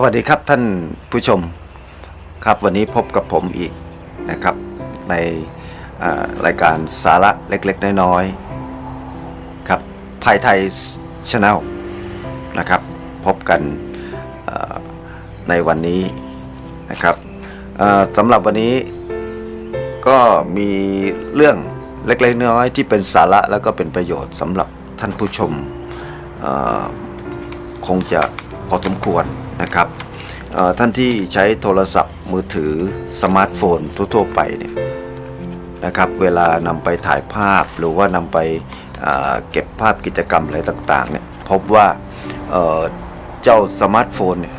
สวัสดีครับท่านผู้ชมครับวันนี้พบกับผมอีกนะครับ ในรายการสาระเล็กๆ น้อยๆครับภายไทยชาแนลนะครับ พบกันในวันนี้นะครับสำหรับวันนี้ก็มีเรื่องเล็กๆ น้อยๆที่เป็นสาระแล้วก็เป็นประโยชน์สำหรับท่านผู้ชมคงจะพอสมควร นะครับท่านที่ใช้โทรศัพท์มือถือสมาร์ทโฟนทั่วๆไปเนี่ยนะครับเวลานำไปถ่ายภาพหรือว่านำไปเก็บภาพกิจกรรมอะไรต่างๆเนี่ยพบว่าเจ้าสมาร์ทโฟนเนี่ย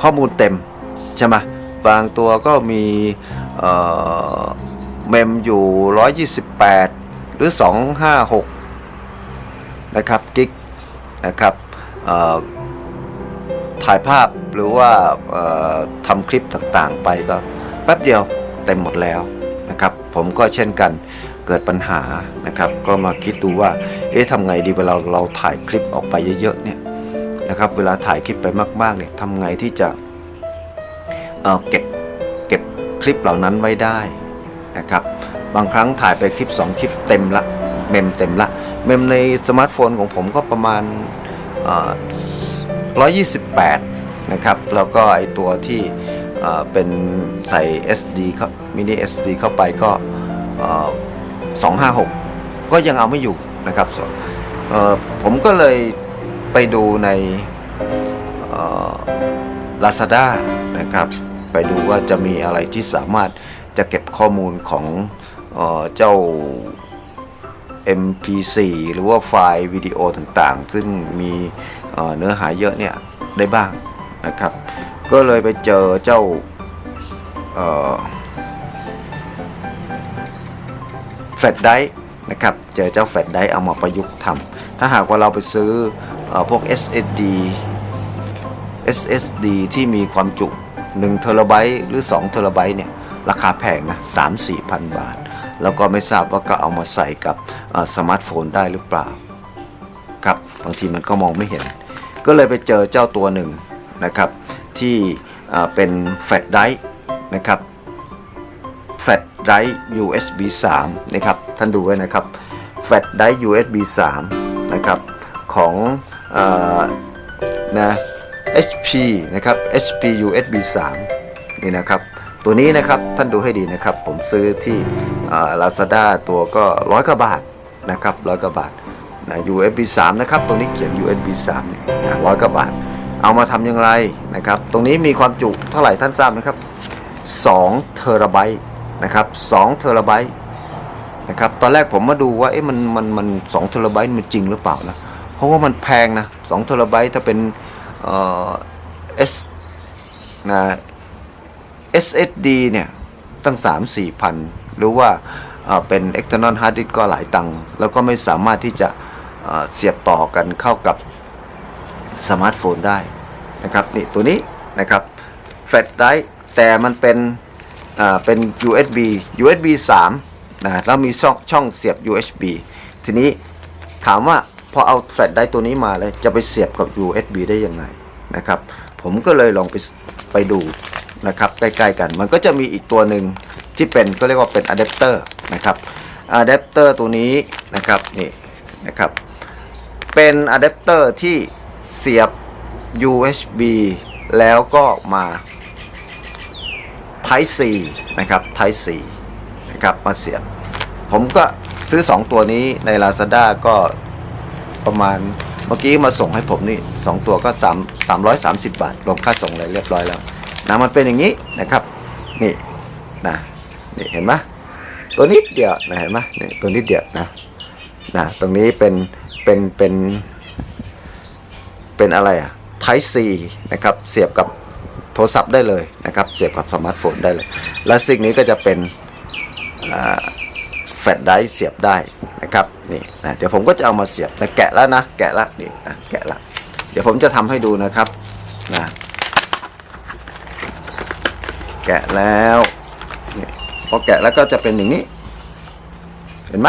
ข้อมูลเต็มใช่ไหมบางตัวก็มีเอ่อเมมอยู่ 128 หรือ 256 นะครับกิกนะครับ ถ่ายภาพหรือว่าทำคลิปต่างๆ ไปก็แป๊บเดียวเต็มหมดแล้วนะครับผมก็เช่นกันเกิดปัญหานะครับก็มาคิดดูว่าเอ๊ะทำไงดีเวลาเราถ่ายคลิปออกไปเยอะๆเนี่ยนะครับเวลาถ่ายคลิปไปมากๆเนี่ยทำไงที่จะเเก็บเก็บคลิปเหล่านั้นไว้ได้นะครับบางครั้งถ่ายไปคลิป 2 คลิปเต็มละเมมเต็มละเมมในสมาร์ทโฟนของผมก็ประมาณ 128 นะครับ แล้วก็ไอตัวที่เป็นใส่ SD เข้ามินิ SD เข้าไปก็เอ่อ256 ก็ยังเอาไม่อยู่นะครับผมก็เลยไปดูใน Lazada นะครับ ไปดูว่าจะมีอะไรที่สามารถจะเก็บข้อมูลของเออเจ้า MP4 หรือว่าไฟล์วิดีโอต่างๆ ซึ่งมีเนื้อหาเยอะเนี่ยได้บ้างนะครับ ก็เลยไปเจอเจ้าแฟลชไดร์นะครับ เจอเจ้าแฟลชไดร์เอามาประยุกต์ทำถ้าหากว่าเราไปซื้อออพวก SSD SSD ที่มีความจุ1เทราไบต์หรือ2เทราไบต์เนี่ย ราคาแพงนะ3-4พันบาท แล้วก็ไม่ทราบว่าก็เอามาใส่กับสมาร์ทโฟนได้หรือเปล่าครับบางทีมันก็มองไม่เห็น ก็เลยไปเจอเจ้าตัวหนึ่งนะครับที่เป็นแฟลชไดร์นะครับแฟลชไดร์ USB 3นะครับท่านดูไว้นะครับแฟลชไดร์ USB 3นะครับของอนะ HP นะครับ HP USB 3นี่นะครับ ตัวนี้นะครับท่านดูให้ดีนะครับ ผมซื้อที่ลาซาด้าตัวก็ร้อยกว่าบาทนะครับร้อยกว่าบาทนะ USB 3นะครับ ตรงนี้เขียน USB 3เนี่ยร้อยกว่าบาท เอามาทำอย่างไรนะครับ ตรงนี้มีความจุเท่าไหร่ท่านทราบไหมครับ2เทราไบต์นะครับ2เทราไบต์นะครับตอนแรกผมมาดูว่าเอ๊ะมันมันมัน2เทราไบต์มันจริงหรือเปล่านะเพราะว่ามันแพงนะ2เทราไบต์ถ้าเป็นเอ่อ S นะ SSD เนี่ย ตั้ง 3 4พันหรือว่าเอ่อเป็น external hard disk ก็หลายตังค์แล้วก็ไม่สามารถที่จะเสียบต่อกันเข้ากับสมาร์ทโฟนได้นะครับนี่ตัวนี้นะครับแฟลชไดร์แต่มันเป็นอ่าเป็น USB USB 3นะแล้วมีช่องช่องเสียบ USB ทีนี้ถามว่าพอเอาแฟลชไดร์ตัวนี้มาเลยจะไปเสียบกับ USB ได้ยังไงนะครับ ผมก็เลยลองไปไปดู นะครับใกล้ๆกัน มันก็จะมีอีกตัวหนึ่งที่เป็นก็เรียกว่าเป็นอะแดปเตอร์นะครับอะแดปเตอร์ตัวนี้นะครับนี่นะครับเป็นอะแดปเตอร์ที่เสียบ USB แล้วก็มา Type C นะครับ Type C นะครับมาเสียบ ผมก็ซื้อ 2 ตัวนี้ใน Lazada ก็ประมาณเมื่อกี้มาส่งให้ผมนี่ 2 ตัวก็ 3 330 บาท รวมค่าส่งอะไรเรียบร้อยแล้ว นะมันเป็นอย่างนี้นะครับนี่นะนี่เห็นไหมตัวนิดเดียวนะเห็นไหมนี่ตัวนิดเดียวนะนะตรงนี้เป็นเป็นเป็นเป็นอะไรอะ Type C นะครับเสียบกับโทรศัพท์ได้เลยนะครับเสียบกับสมาร์ทโฟนได้เลย และสิ่งนี้ก็จะเป็นแฟลชไดร์เสียบได้นะครับนี่นะเดี๋ยวผมก็จะเอามาเสียบแต่แกะแล้วนะแกะแล้วนี่นะแกะละเดี๋ยวผมจะทำให้ดูนะครับนะ แกะแล้วนี่พอแกะแล้วก็จะเป็นอย่างนี้ เห็นไหม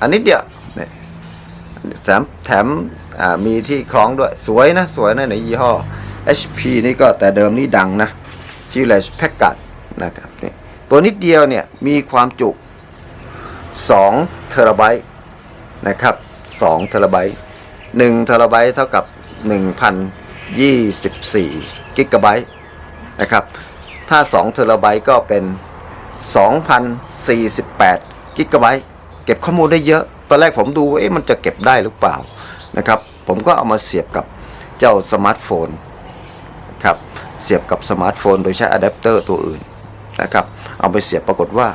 อันนี้เดียวนี่แถมแถมมีที่คล้องด้วยสวยนะ สวยนะในยี่ห้อ HP นี่ก็แต่เดิมนี่ดังนะชื่ออะไรแพ็กกัดนะครับนี่ตัวนิดเดียวเนี่ยมีความจุ 2 เทราไบต์นะครับ2เทราไบต์1เทราไบต์เท่ากับ 1,024 กิกะไบต์นะครับ ถ้า2เทราไบต์ก็เป็น 2,048 กิกะไบต์เก็บข้อมูลได้เยอะ ตอนแรกผมดูเอ๊ะมันจะเก็บได้หรือเปล่านะครับ ผมก็เอามาเสียบกับเจ้าสมาร์ทโฟนครับเสียบกับสมาร์ทโฟน โดยใช้อะแดปเตอร์ตัวอื่นนะครับ เอาไปเสียบปรากฏว่า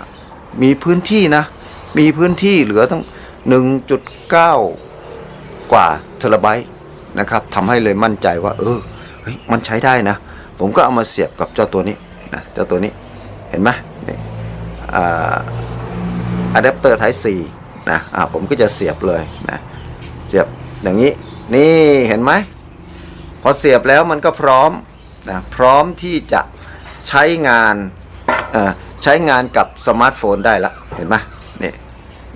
มีพื้นที่นะ มีพื้นที่เหลือตั้ง 1.9 กว่าเทราไบต์นะครับทำให้เลยมั่นใจว่า เออมันใช้ได้นะ ผมก็เอามาเสียบกับเจ้าตัวนี้ นะเจ้าตัวนี้เห็นไหมนี่อะแดปเตอร์ Type C นะอ่าผมก็จะเสียบเลยนะเสียบอย่างนี้นี่เห็นไหมพอเสียบแล้วมันก็พร้อมนะพร้อมที่จะใช้งานใช้งานกับสมาร์ทโฟนได้ละเห็นไหมนี่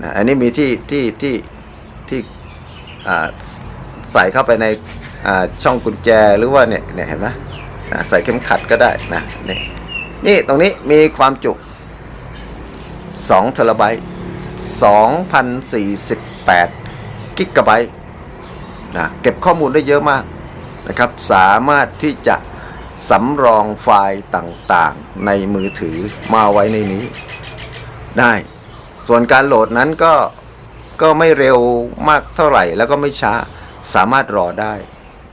นะอันนี้มีที่ที่ที่ที่ใส่เข้าไปในช่องกุญแจหรือว่าเนี่ยเนี่ยเห็นไหมใส่เข็มขัดก็ได้นะนี่ นี่ตรงนี้มีความจุ 2 เทราไบต์ 2,048 กิกะไบต์นะเก็บข้อมูลได้เยอะมากนะครับ สามารถที่จะสำรองไฟล์ต่างๆ ในมือถือมาไว้ในนี้ ได้ ส่วนการโหลดนั้นก็ก็ไม่เร็วมากเท่าไหร่ แล้วก็ไม่ช้าสามารถรอได้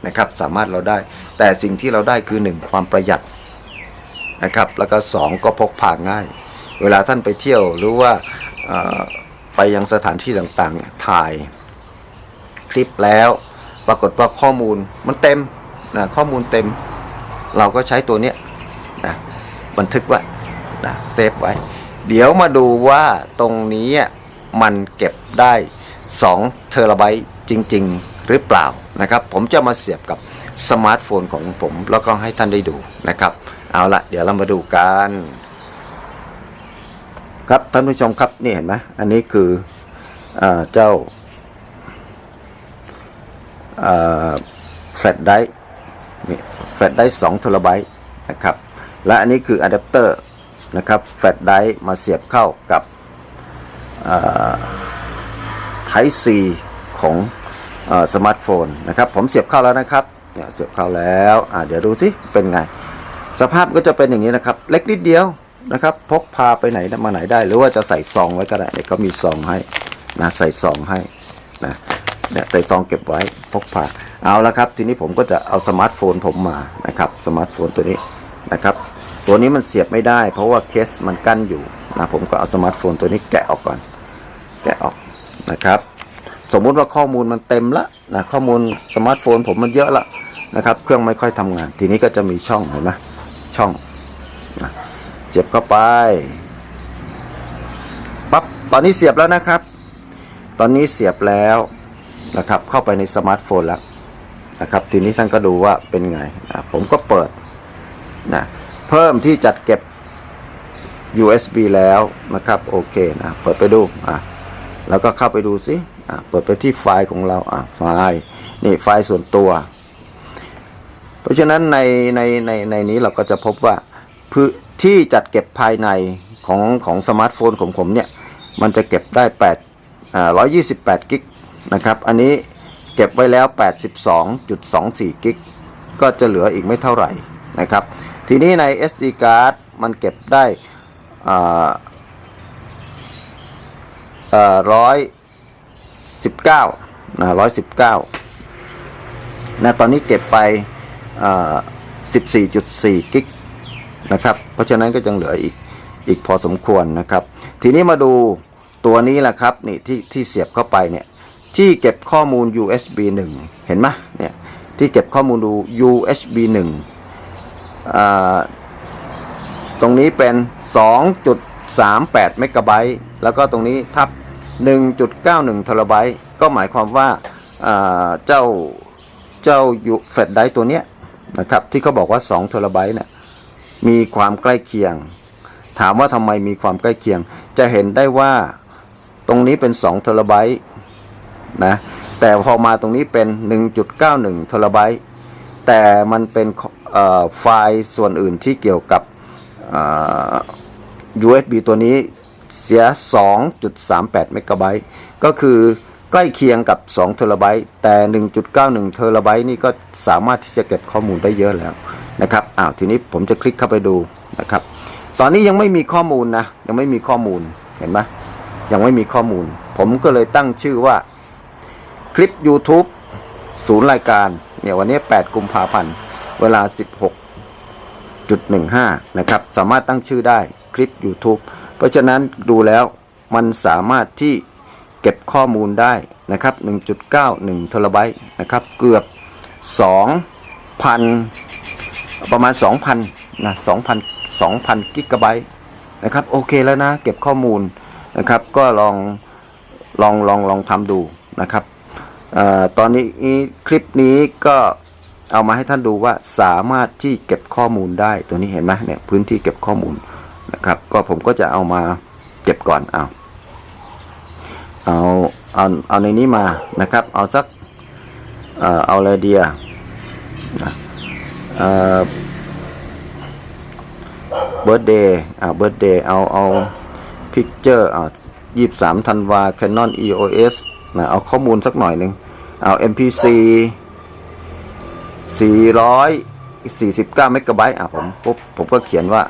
นะครับ สามารถรอได้ แต่สิ่งที่เราได้คือ1ความประหยัด นะครับ แล้วก็ 2 ก็พกพาง่าย เวลาท่านไปเที่ยวหรือว่าไปยังสถานที่ต่างๆ ถ่ายคลิปแล้วปรากฏว่าข้อมูลมันเต็มนะข้อมูลเต็ม เราก็ใช้ตัวเนี้ยนะบันทึกไว้นะเซฟไว้ เดี๋ยวมาดูว่าตรงนี้มันเก็บได้ 2 เทราไบต์จริง ๆ หรือเปล่านะครับ ผมจะมาเสียบกับสมาร์ทโฟนของผม แล้วก็ให้ท่านได้ดูนะครับ เอาละเดี๋ยวเรามาดูกันครับท่านผู้ชมครับนี่เห็นไหมอันนี้คืออเจ้าแฟลชไดร์นี่แฟลชไดร์2เทราไบต์นะครับ และอันนี้คืออะแดปเตอร์นะครับแฟลชไดร์มาเสียบเข้ากับไท C ของสมาร์ทโฟนนะครับ ผมเสียบเข้าแล้วนะครับเนี่ยเสียบเข้าแล้วอ่าเดี๋ยวดูสิเป็นไง สภาพก็จะเป็นอย่างนี้นะครับ เล็กนิดเดียวนะครับ พกพาไปไหนมาไหนได้ หรือว่าจะใส่ซองไว้ก็ได้เนี่ยก็มีซองให้นะใส่ซองให้นะเนี่ยใส่ซองเก็บไว้พกพาเอาละครับ ทีนี้ผมก็จะเอาสมาร์ทโฟนผมมานะครับสมาร์ทโฟนตัวนี้นะครับ ตัวนี้มันเสียบไม่ได้ เพราะว่าเคสมันกั้นอยู่นะผมก็เอาสมาร์ทโฟนตัวนี้แกะออกก่อน แกะออกนะครับ สมมุติว่าข้อมูลมันเต็มละนะข้อมูลสมาร์ทโฟนผมมันเยอะละนะครับ เครื่องไม่ค่อยทำงาน ทีนี้ก็จะมีช่องเห็นไหม ช่องเสียบเข้าไปปั๊บตอนนี้เสียบแล้วนะครับ ตอนนี้เสียบแล้วนะครับ เข้าไปในสมาร์ทโฟนแล้วนะครับ ทีนี้ท่านก็ดูว่าเป็นไงผมก็เปิดนะเพิ่มที่จัดเก็บ USB แล้วนะครับโอเคนะเปิดไปดูอะแล้วก็เข้าไปดูสิอะเปิดไปที่ไฟล์ของเราอะไฟล์นี่ไฟล์ส่วนตัว เพราะฉะนั้นในในในในนี้เราก็จะพบว่าพื้นที่จัดเก็บภายในของของสมาร์ทโฟนของผมเนี่ย มันจะเก็บได้8อ่า128 กิกนะครับ อันนี้เก็บไว้แล้ว 82.24 กิก ก็จะเหลืออีกไม่เท่าไหร่นะครับ ทีนี้ใน SD card มันเก็บได้ร้อยสิบเก้านะร้อยสิบเก้านะตอนนี้เก็บไป สิบสี่จุดสี่กิกนะครับ เพราะฉะนั้นก็ยังเหลืออีกอีกพอสมควรนะครับ ทีนี้มาดูตัวนี้แหละครับนี่ที่ที่เสียบเข้าไปเนี่ยที่เก็บข้อมูล USB 1 เห็นไหมเนี่ยที่เก็บข้อมูลดู USB 1อ่าตรงนี้เป็น 2.38 เมกะไบต์แล้วก็ตรงนี้ทับ 1.91เทราไบต์ก็หมายความว่าเจ้าเจ้ายูแฟลชไดร์ตัวเนี้ย นะครับ ที่เขาบอกว่า2เทราไบต์เนี่ยมีความใกล้เคียง ถามว่าทำไมมีความใกล้เคียง จะเห็นได้ว่าตรงนี้เป็น2เทราไบต์นะแต่พอมาตรงนี้เป็น 1.91เทราไบต์แต่มันเป็นไฟล์ส่วนอื่นที่เกี่ยวกับ USB ตัวนี้เสีย 2.38 เมกะไบต์ ก็คือ ใกล้เคียงกับ2เทราไบต์แต่ 1.91 เทราไบต์นี่ก็สามารถที่จะเก็บข้อมูลได้เยอะแล้วนะครับอ้าวทีนี้ผมจะคลิกเข้าไปดูนะครับ ตอนนี้ยังไม่มีข้อมูลนะ ยังไม่มีข้อมูลเห็นไหมยังไม่มีข้อมูล ผมก็เลยตั้งชื่อว่าคลิป YouTube ศูนย์รายการเนี่ยวันนี้ 8 กุมภาพันธ์เวลา 16.15 นะครับ สามารถตั้งชื่อได้คลิป YouTube เพราะฉะนั้นดูแล้วมันสามารถที่ เก็บข้อมูลได้นะครับ 1.91เทราไบต์นะครับเกือบ 2,000 ประมาณ 2,000นะ2,000 2,000กิกะไบต์นะครับโอเคแล้วนะ เก็บข้อมูลนะครับ ก็ลองลองลองลองทำดูนะครับออตอนนี้คลิปนี้ก็เอามาให้ท่านดูว่าสามารถที่เก็บข้อมูลได้ตัวนี้เห็นไหมเนี่ยพื้นที่เก็บข้อมูลนะครับ ก็ผมก็จะเอามาเก็บก่อนเอา เอาเอาเอาในนี้มานะครับ เอาสักเอ่อเอาอะไรเดียนะเอ่อเบิร์ดเดย์อ่าเบิร์ดเดย์เอาเอาพิกเจอร์อ่ายี่สามธันวา Canon EOS นะเอาข้อมูลสักหน่อยหนึ่งเอา MPC 449เมกะไบต์อะผมปุ๊บผมก็เขียนว่า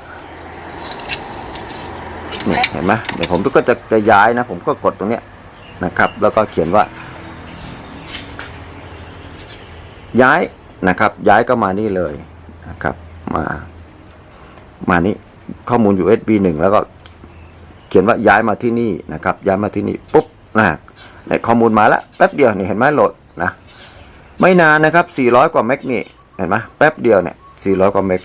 เนี่ยเห็นไหมเดี๋ยวผมก็จะจะย้ายนะ ผมก็กดตรงเนี้ย นะครับ แล้วก็เขียนว่า ย้ายนะครับ ย้ายก็มานี่เลยนะครับ มา มานี้ข้อมูล USB 1 แล้วก็เขียนว่าย้ายมาที่นี่นะครับ ย้ายมาที่นี่ปุ๊บนะเนี่ยข้อมูลมาแล้วแป๊บเดียวนี่เห็นไหมโหลดนะ ไม่นานนะครับ 400 กว่าเมกนี่เห็นไหมแป๊บเดียวเนี่ย400 กว่าเมก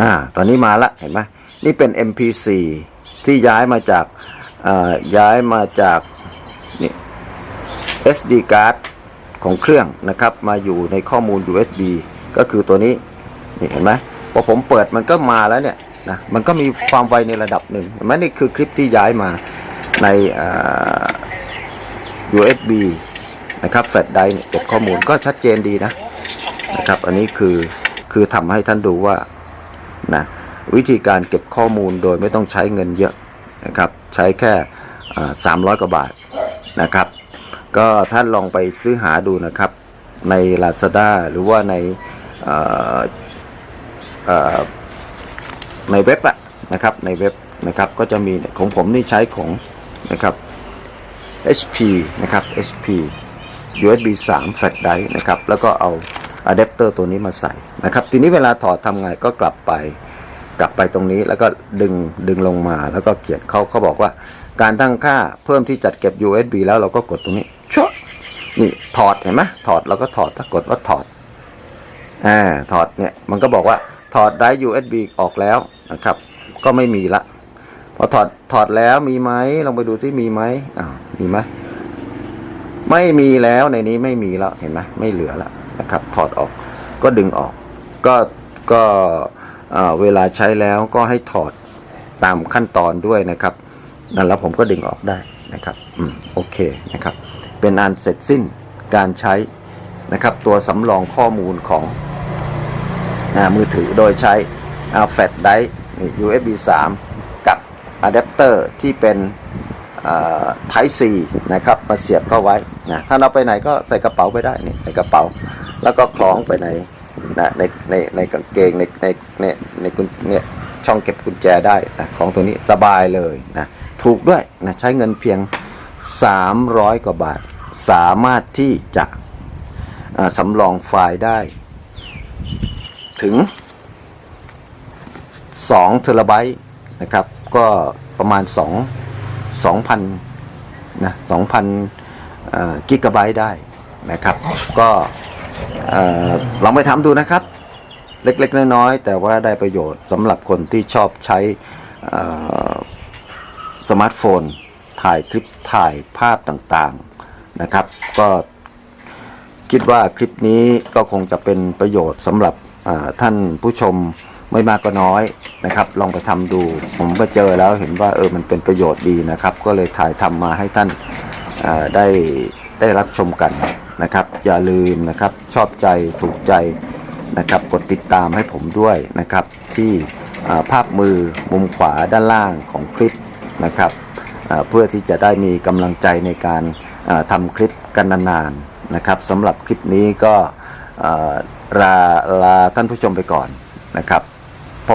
อ่า ตอนนี้มาละเห็นไหมนี่เป็น MP4 ที่ย้ายมาจากอ่าย้ายมาจากนี่ SD card ของเครื่องนะครับ มาอยู่ในข้อมูล USB ก็คือตัวนี้นี่เห็นไหมพอผมเปิดมันก็มาแล้วเนี่ยนะมันก็มีความไวในระดับหนึ่งเห็นไหมนี่คือคลิปที่ย้ายมาในอ่า USB นะครับแฟลชไดร์นี่ยเก็บข้อมูลก็ชัดเจนดีนะนะครับ อันนี้คือคือทำให้ท่านดูว่า นะวิธีการเก็บข้อมูลโดยไม่ต้องใช้เงินเยอะนะครับใช้แค่สามร้อยกว่าบาทนะครับ ก็ท่านลองไปซื้อหาดูนะครับใน Lazada หรือว่าในในเว็บอะนะครับในเว็บนะครับก็จะมีของผมนี่ใช้ของนะครับ HP นะครับ HP USB 3 Flash Drive นะครับ แล้วก็เอา อะแดปเตอร์ตัวนี้มาใส่นะครับ ทีนี้เวลาถอดทำไงก็กลับไป กลับไปตรงนี้แล้วก็ดึงดึงลงมาแล้วก็เขียนเขาเขาบอกว่าการตั้งค่าเพิ่มที่จัดเก็บ USB แล้วเราก็กดตรงนี้ชั่วนี่ถอดเห็นไหมถอดเราก็ถอดถ้ากดว่าถอดอ่าถอดเนี่ยมันก็บอกว่าถอดไดร์ USB ออกแล้วนะครับ ก็ไม่มีละพอถอดถอดแล้วมีไหมลองไปดูที่มีไหมอ้าวมีไหมไม่มีแล้วในนี้ไม่มีแล้วเห็นไหมไม่เหลือแล้ว นะครับถอดออกก็ดึงออกก็ก็เวลาใช้แล้วก็ให้ถอดตามขั้นตอนด้วยนะครับนั่นแล้วผมก็ดึงออกได้นะครับอืมโอเคนะครับ เป็นอันเสร็จสิ้นการใช้นะครับ ตัวสำรองข้อมูลของอมือถือโดยใช้แฟลชไดร์ USB 3 กับอะแดปเตอร์ที่เป็น เอ่อ Type C นะครับมาเสียบเข้าไว้นะถ้าเราไปไหนก็ใส่กระเป๋าไปได้นี่ใส่กระเป๋า แล้วก็คล้องไปในนะในในในกางเกงในในในในกุญเนี่ยช่องเก็บกุญแจได้นะของตัวนี้สบายเลยนะถูกด้วยนะใช้เงินเพียง 300 กว่าบาท สามารถที่จะสำรองไฟล์ได้ ถึง2เทราไบต์นะครับ ก็ประมาณ 2 2,000นะ2,000เอ่อกิกะไบต์ได้นะครับ ก็ลองไปทำดูนะครับ เล็กๆ น้อยๆ แต่ว่าได้ประโยชน์สำหรับคนที่ชอบใช้สมาร์ทโฟน ถ่ายคลิปถ่ายภาพต่างๆนะครับ ก็คิดว่าคลิปนี้ก็คงจะเป็นประโยชน์สำหรับท่านผู้ชมไม่มากก็น้อย นะครับ ลองไปทำดู ผมไปเจอแล้วเห็นว่าเออมันเป็นประโยชน์ดีนะครับ ก็เลยถ่ายทำมาให้ท่านได้ได้รับชมกันนะครับ อย่าลืมนะครับชอบใจถูกใจนะครับกดติดตามให้ผมด้วยนะครับ ที่ภาพมือมุมขวาด้านล่างของคลิปนะครับเพื่อที่จะได้มีกำลังใจในการอ่าทำคลิปกันนานๆนะครับสำหรับคลิปนี้ก็ลาลาท่านผู้ชมไปก่อนนะครับ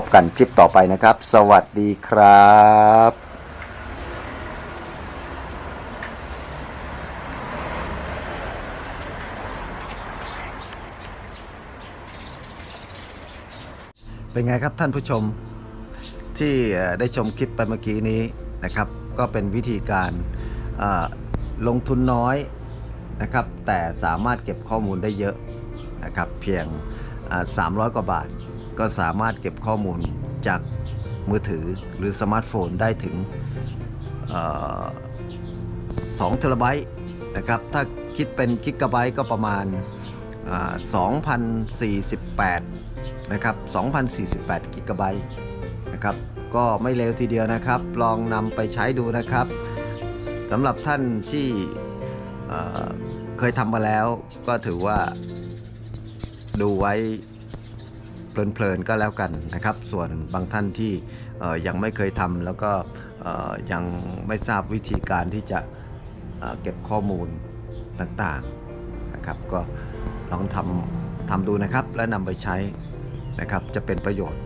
พบกันคลิปต่อไปนะครับ สวัสดีครับเป็นไงครับท่านผู้ชมที่ได้ชมคลิปไปเมื่อกี้นี้นะครับ ก็เป็นวิธีการลงทุนน้อยนะครับ แต่สามารถเก็บข้อมูลได้เยอะนะครับ เพียง 300 กว่าบาท ก็สามารถเก็บข้อมูลจากมือถือหรือสมาร์ทโฟนได้ถึงเอ่อ2เทราไบต์นะครับ ถ้าคิดเป็นกิกะไบต์ก็ประมาณอ่า2,048 นะครับ 2,048 กิกะไบต์นะครับ ก็ไม่เร็วทีเดียวนะครับ ลองนำไปใช้ดูนะครับสำหรับท่านที่เเคยทำมาแล้วก็ถือว่าดูไว้ เพลินๆก็แล้วกันนะครับ ส่วนบางท่านที่ยังไม่เคยทำแล้วก็ยังไม่ทราบวิธีการที่จะเเก็บข้อมูลต่างๆนะครับ ก็ลองทำทำดูนะครับและนำไปใช้นะครับจะเป็นประโยชน์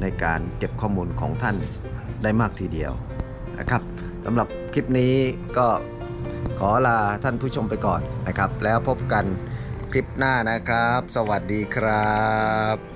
ในการเก็บข้อมูลของท่านได้มากทีเดียวนะครับสำหรับคลิปนี้ก็ขอลาท่านผู้ชมไปก่อนนะครับ แล้วพบกันคลิปหน้านะครับ สวัสดีครับ